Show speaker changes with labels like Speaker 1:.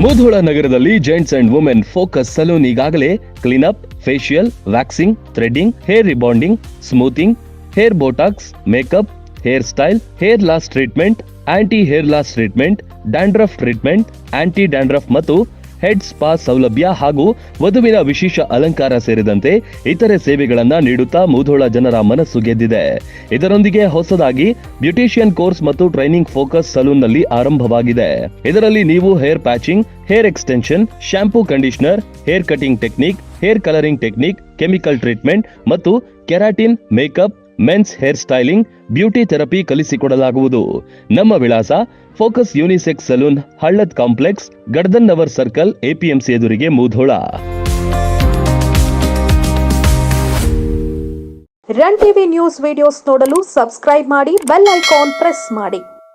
Speaker 1: ಮುಧೋಳ ನಗರದಲ್ಲಿ gents and women focus salon ಈಗಾಗಲೇ clean up facial waxing, threading, hair rebonding smoothing hair botox, makeup, hair style, hair loss treatment, anti hair loss treatment, dandruff treatment, anti dandruff ಮತ್ತು head, spa ಸೌಲಭ್ಯ ಹಾಗೂ ವಧುವಿನ ವಿಶೇಷ ಅಲಂಕಾರ ಸೇರಿದಂತೆ ಇತರೆ ಸೇವೆಗಳನ್ನು ನೀಡುತ್ತಾ ಮುಧೋಳ ಜನರ ಮನಸ್ಸು ಗೆದ್ದಿದೆ. ಇದರೊಂದಿಗೆ ಹೊಸದಾಗಿ ಬ್ಯೂಟಿಷಿಯನ್ ಕೋರ್ಸ್ ಮತ್ತು ಟ್ರೈನಿಂಗ್ ಫೋಕಸ್ ಸಲೂನ್ನಲ್ಲಿ ಆರಂಭವಾಗಿದೆ. ಇದರಲ್ಲಿ ನೀವು hair patching, hair extension shampoo conditioner, hair cutting technique, hair colouring technique, chemical treatment ಮತ್ತು keratin, makeup men's hair styling, beauty therapy ಕಲಿಸಿಕೊಡಲಾಗುವುದು. ನಮ್ಮ ವಿಳಾಸ focus unisex salon, Hallad complex Gaddanavar circle, APMC ಎದುರಿಗೆ Mudhol.
Speaker 2: Run TV news videos ನೋಡಲು subscribe ಮಾಡಿ, bell icon press ಮಾಡಿ.